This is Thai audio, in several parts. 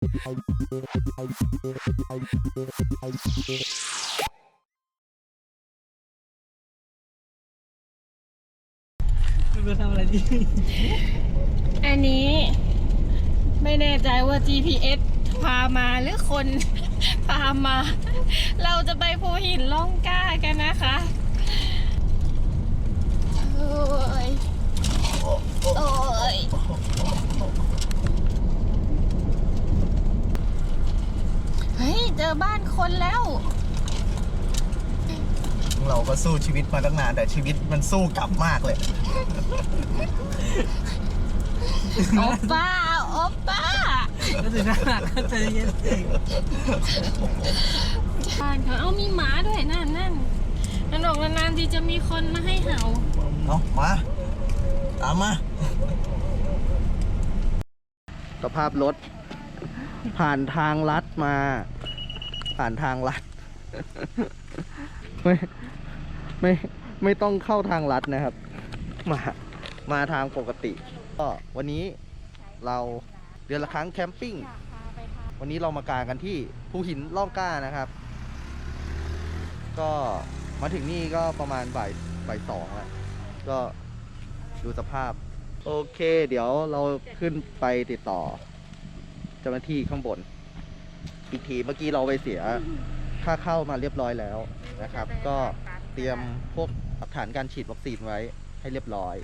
ไม่รู้ทำอะไรดี อันนี้ไม่แน่ใจว่า GPS พามาหรือคน พามา เราจะไปภูหินล่องกล้ากันนะคะโอ้ยโอ้ยเฮ้ย เจอบ้านคนแล้ว เราก็สู้ชีวิตมาตั้งนาน แต่ชีวิตมันสู้กลับมากเลย โอป้าโอป้าก็ถึงขนาดนั้นใจเย็นสิบ้านเขาเอามีหมาด้วยนั่นนั่นนั่นบอกนานๆทีจะมีคนมาให้เห่าเอามา ตามมาสภาพรถ ผ่านทางลัดมา ผ่านทางลัด ไม่ ไม่ไม่ต้องเข้าทางลัดนะครับ มามาทางปกติ ก็วันนี้เราเดือนละครั้งแคมปิ้ง วันนี้เรามากางกันที่ภูหินล่องกล้านะครับ ก็มาถึงนี่ก็ประมาณบ่ายบ่ายสองแล้วก็ดูสภาพ โอเค เดี๋ยวเราขึ้นไปติดต่อ เจ้าหน้าที่ข้างบน อีกทีเมื่อกี้เราไปเสียค่าเข้ามาเรียบร้อยแล้วนะครับ ก็ เตรียมพวกหลักฐานการฉีดวัคซีนไว้ให้เรียบร้อย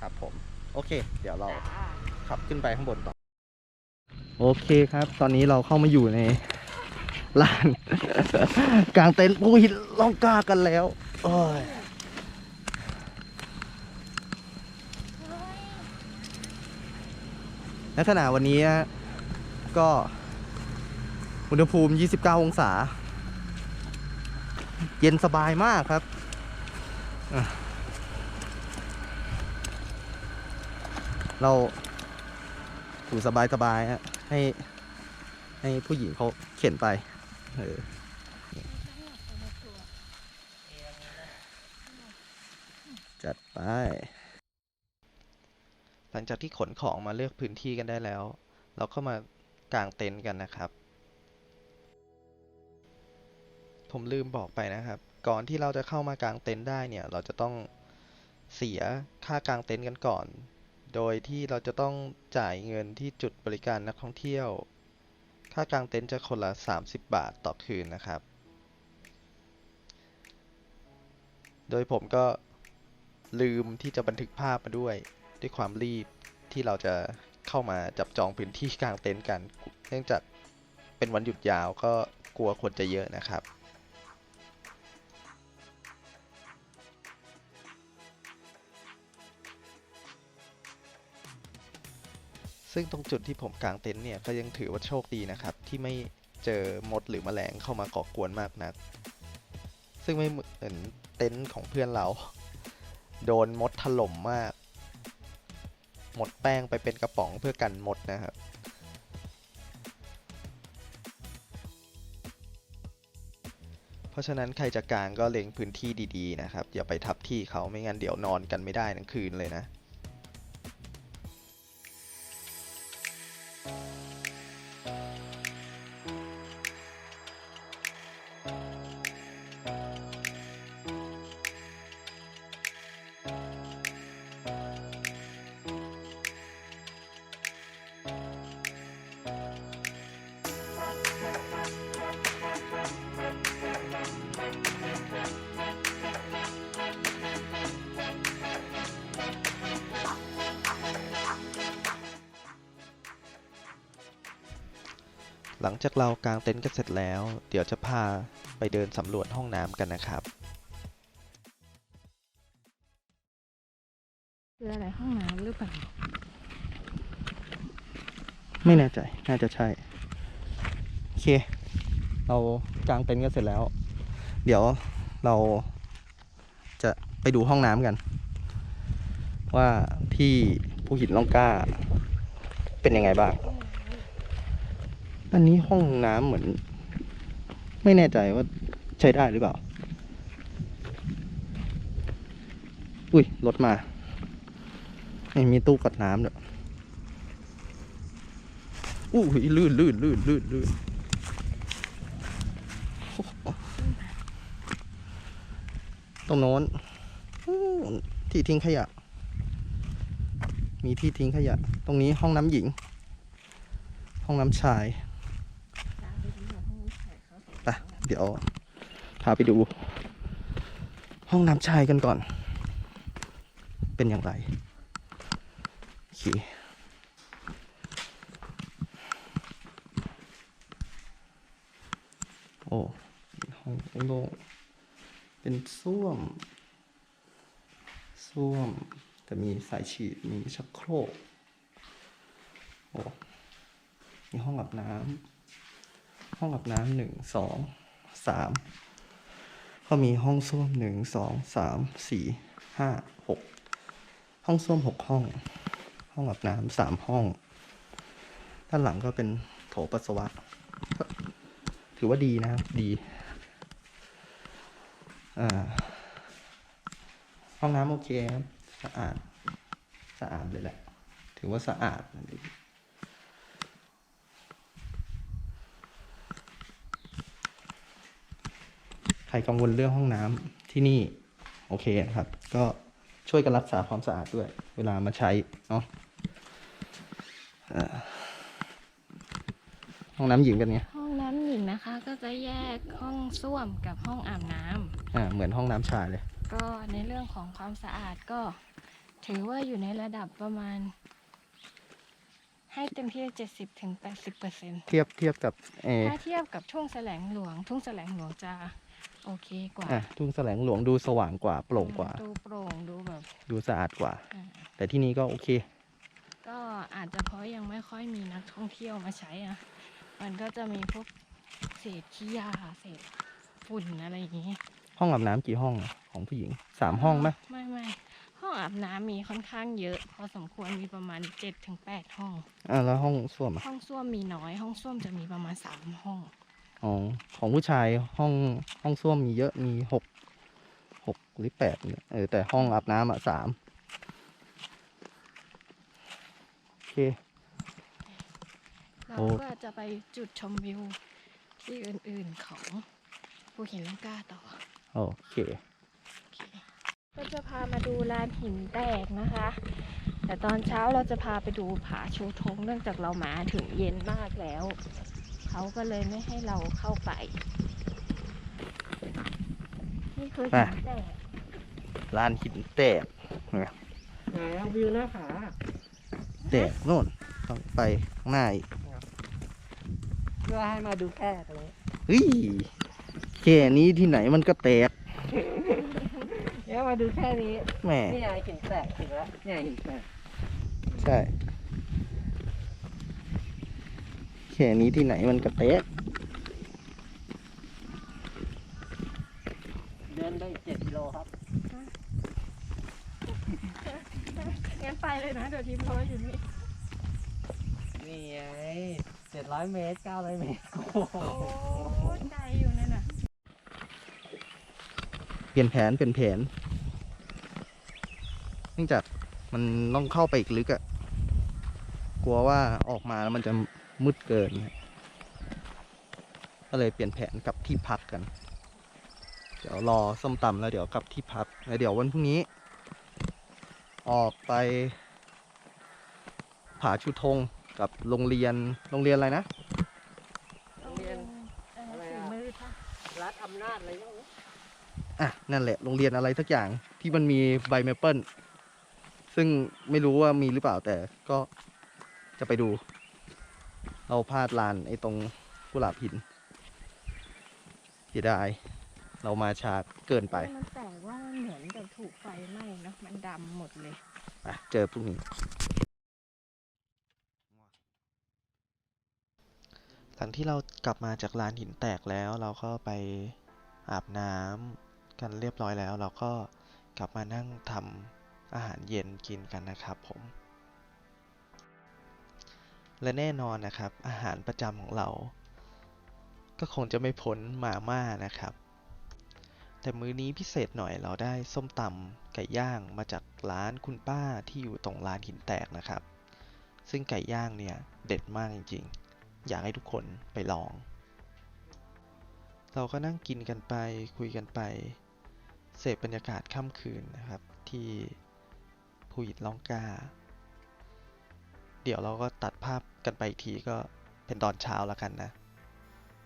ครับผม โอเค เดี๋ยวเราขับขึ้นไปข้างบนต่อ โอเคครับ ตอนนี้เราเข้ามาอยู่ในลาน กลางเต็นท์ผู้หินล่องกล้ากันแล้วโอ้ยลักษณะวันนี้ก็อุณหภูมิ 29 องศา เย็นสบายมากครับเราอยู่สบายสบายๆฮะให้ให้ผู้หญิงเขาเข็นไปเออจัดไป หลังจากที่ขนของมาเลือกพื้นที่กันได้แล้ว เราก็มากางเต็นท์กันนะครับ ผมลืมบอกไปนะครับ ก่อนที่เราจะเข้ามากางเต็นท์ได้เนี่ย เราจะต้องเสียค่ากางเต็นท์กันก่อน โดยที่เราจะต้องจ่ายเงินที่จุดบริการนักท่องเที่ยว ค่ากางเต็นท์จะคนละ 30 บาทต่อคืนนะครับ โดยผมก็ลืมที่จะบันทึกภาพมาด้วย ด้วยความรีบที่เราจะเข้ามาจับจองพื้นที่กลางเต็นท์กัน เนื่องจากเป็นวันหยุดยาวก็กลัวคนจะเยอะนะครับ ซึ่งตรงจุดที่ผมกางเต็นท์เนี่ยก็ยังถือว่าโชคดีนะครับ ที่ไม่เจอมดหรือแมลงเข้ามาก่อกวนมากนัก ซึ่งไม่เหมือนเต็นท์ของเพื่อนเรา โดนมดถล่มมาก หมดแป้งไปเป็นกระป๋องเพื่อกันมดนะครับเพราะฉะนั้นใครจะกางก็เล็งพื้นที่ดีๆนะครับ อย่าไปทับที่เขาไม่งั้นเดี๋ยวนอนกันไม่ได้ทั้งคืนเลยนะ หลังจากเรากางเต็นท์กันเสร็จแล้ว เดี๋ยวจะพาไปเดินสำรวจห้องน้ำกันนะครับคืออะไรห้องน้ำหรือเปล่า ไม่แน่ใจ น่าจะใช่ โอเค เรากางเต็นท์กันเสร็จแล้ว เดี๋ยวเราจะไปดูห้องน้ำกัน ว่าที่ผู้หินล่องกล้าเป็นยังไงบ้าง อันนี้ห้องน้ำเหมือน ไม่แน่ใจว่าใช้ได้หรือเปล่า อุ้ยรถมาไม่มีตู้กดน้ำด้วยอู้หูยลื่นลื่นลื่นลื่นลื่นตรงโน้นที่ทิ้งขยะ มีที่ทิ้งขยะ ตรงนี้ห้องน้ำหญิง ห้องน้ำชาย ไป เดี๋ยวพาไปดู ห้องน้ำชายกันก่อน เป็นอย่างไรโอเคโอ้ห้องโล่งเป็นส้วม ส้วม แต่มีสายฉีด มีชักโครก โอ้มีห้องอาบน้ำห้องอาบน้ำหนึ่งสอง สามก็มีห้องส้วมหนึ่งสองสามสี่ห้าหกห้องส้วมหกห้อง ห้องอาบน้ำสามห้อง ด้านหลังก็เป็นโถปัสสาวะ ถือว่าดีนะครับดีห้องน้ำโอเคครับสะอาด สะอาดเลยแหละ ถือว่าสะอาดดี ใค รกังวลเรื่องห้องน้ำที่นี่โอเคนะครับ ก็ช่วยกันรักษาความสะอาดด้วย เวลามาใช้เนาะเอ่อห้องน้ำหญิงเป็นไงห้องน้ำหญิงนะคะ ก็จะแยกห้องส้วมกับห้องอาบน้ำอ่าเหมือนห้องน้ำชายเลย ก็ในเรื่องของความสะอาดก็ ถือว่าอยู่ในระดับประมาณ ให้เต็มที่70ถึง80เปอร์เซ็นต์เทียบเทียบกับเออถ้าเทียบกับทุ่งแสลงหลวง ทุ่งแสลงหลวงจะ โอเคกว่าอะทุ่งแสลงหลวงดูสว่างกว่า โปร่งกว่า ดูโปร่งดูแบบดูสะอาดกว่า อ่าแต่ที่นี่ก็โอเค ก็อาจจะเพราะยังไม่ค่อยมีนักท่องเที่ยวมาใช้อะ มันก็จะมีพวกเศษขี้ยาเศษฝุ่นอะไรอย่างงี้ห้องอาบน้ำกี่ห้องอะของผู้หญิงสามห้องไหมไม่ไม่ห้องอาบน้ำมีค่อนข้างเยอะ พอสมควรมีประมาณ7จถึงแห้อง อ่าแล้วห้องส้วมอะห้องส้วมมีน้อย ห้องส้วมจะมีประมาณสามห้อง อ๋อของผู้ชายห้องห้องส้วมมีเยอะมีหกหกหรือแปดเนี่ยเออแต่ห้องอาบน้ำอะสามโอเค เราโอ้ ก็จะไปจุดชมวิวที่อื่นๆของภูหินลังกาต่อโอเค โอเคก็จะพามาดูลานหินแตกนะคะ แต่ตอนเช้าเราจะพาไปดูผาชูธงเนื่องจากเรามาถึงเย็นมากแล้ว เขาก็เลยไม่ให้เราเข้าไปนี่คือหินแตกลานหินแตกไหนวิวหน้าผาแตกโน่นต้องไปข้างหน้าอีกเพื่อให้มาดูแค่ตรงนี้เฮ้ยแค่นี้ที่ไหนมันก็แตกเดี๋ยวมาดูแค่นี้แหมนี่ไงหินแตกถึงแล้วเนี่ยหินแตก ใช่ แค่นี้ที่ไหนมันก็แตกเดินได้เจ็ดกิโลครับ งั้นไปเลยนะ เดี๋ยวทีมเขาอยู่นี่ นี่ไงเจ็ดร้อยเมตรเก้าร้อยเมตรโอ้โหโอ้ใจอยู่นั่นน่ะ เปลี่ยนแผนเปลี่ยนแผนเนื่องจากมันต้องเข้าไปอีกลึกอะกลัวว่าออกมาแล้วมันจะ มืดเกินนะก็เลยเปลี่ยนแผนกลับที่พักกัน เดี๋ยวรอส้มตำแล้วเดี๋ยวกลับที่พักแล้วเดี๋ยววันพรุ่งนี้ ออกไป ผาชูธงกับโรงเรียนโรงเรียนอะไรนะโรงเรียนเออฝีมือค่ะรัฐอำนาจอะไรอย่างเงี้ยอะนั่นแหละโรงเรียนอะไรสักอย่างที่มันมีใบเมเปิลซึ่งไม่รู้ว่ามีหรือเปล่าแต่ก็จะไปดู เราพลาดลานไอ้ตรงกุหลาบหินเสียดายเรามาช้าเกินไปมันแปลกว่ามันเหมือนกับถูกไฟไหม้เนอะมันดำหมดเลยอะเจอพรุ่งนี้หลังที่เรากลับมาจากลานหินแตกแล้ว เราก็ไปอาบน้ำกันเรียบร้อยแล้ว เราก็กลับมานั่งทำอาหารเย็นกินกันนะครับผม และแน่นอนนะครับ อาหารประจำของเรา ก็คงจะไม่พ้นมาม่านะครับ แต่มื้อนี้พิเศษหน่อยเราได้ส้มตำไก่ย่างมาจากร้านคุณป้าที่อยู่ตรงร้านหินแตกนะครับ ซึ่งไก่ย่างเนี่ยเด็ดมากจริงๆ อยากให้ทุกคนไปลอง เราก็นั่งกินกันไปคุยกันไป เสพบรรยากาศค่ำคืนนะครับที่ภูหินล่องกา เดี๋ยวเราก็ตัดภาพกันไปอีกทีก็เป็นตอนเช้าแล้วกันนะ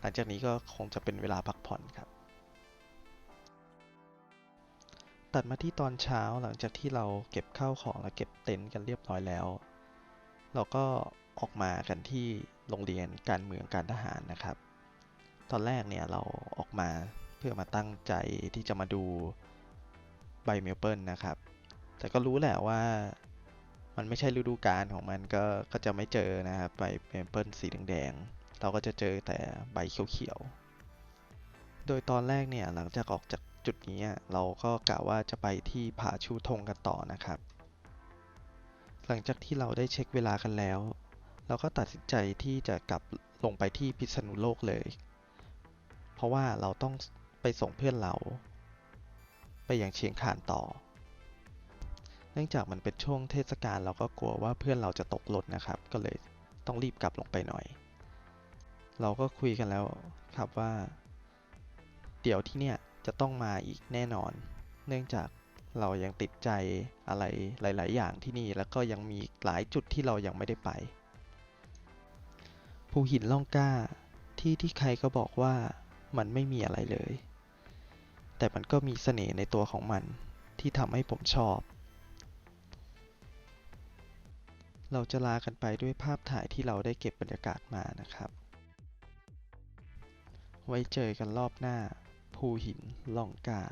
หลังจากนี้ก็คงจะเป็นเวลาพักผ่อนครับ ตัดมาที่ตอนเช้าหลังจากที่เราเก็บข้าวของและเก็บเต็นท์กันเรียบร้อยแล้ว เราก็ออกมากันที่โรงเรียนการเมืองการทหารนะครับ ตอนแรกเนี่ยเราออกมาเพื่อมาตั้งใจที่จะมาดูใบเมลเปิลนะครับ แต่ก็รู้แหละว่า มันไม่ใช่ฤดูกาลของมันก็ก็จะไม่เจอนะครับใบเมเปิลสีแดงๆเราก็จะเจอแต่ใบเขียวๆโดยตอนแรกเนี่ยหลังจากออกจากจุดนี้เราก็กะว่าจะไปที่ผาชูธงกันต่อนะครับ หลังจากที่เราได้เช็คเวลากันแล้ว เราก็ตัดสินใจที่จะกลับลงไปที่พิษณุโลกเลย เพราะว่าเราต้องไปส่งเพื่อนเรา ไปยังเชียงคานต่อ นื่องจากมันเป็นช่วงเทศกาลเราก็กลัวว่าเพื่อนเราจะตกรถนะครับ ก็เลยต้องรีบกลับลงไปหน่อย เราก็คุยกันแล้วครับว่า เดี๋ยวที่เนี่ยจะต้องมาอีกแน่นอน เนื่องจากเรายังติดใจอะไรหลาย ๆ อย่างที่นี่แล้วก็ยังมีหลายจุดที่เรายังไม่ได้ไป ภูหินล่องกล้าที่ที่ใครก็บอกว่ามันไม่มีอะไรเลย แต่มันก็มีเสน่ห์ในตัวของมันที่ทำให้ผมชอบ เราจะลากันไปด้วยภาพถ่ายที่เราได้เก็บบรรยากาศมานะครับ ไว้เจอกันรอบหน้า ภูหินล่องกา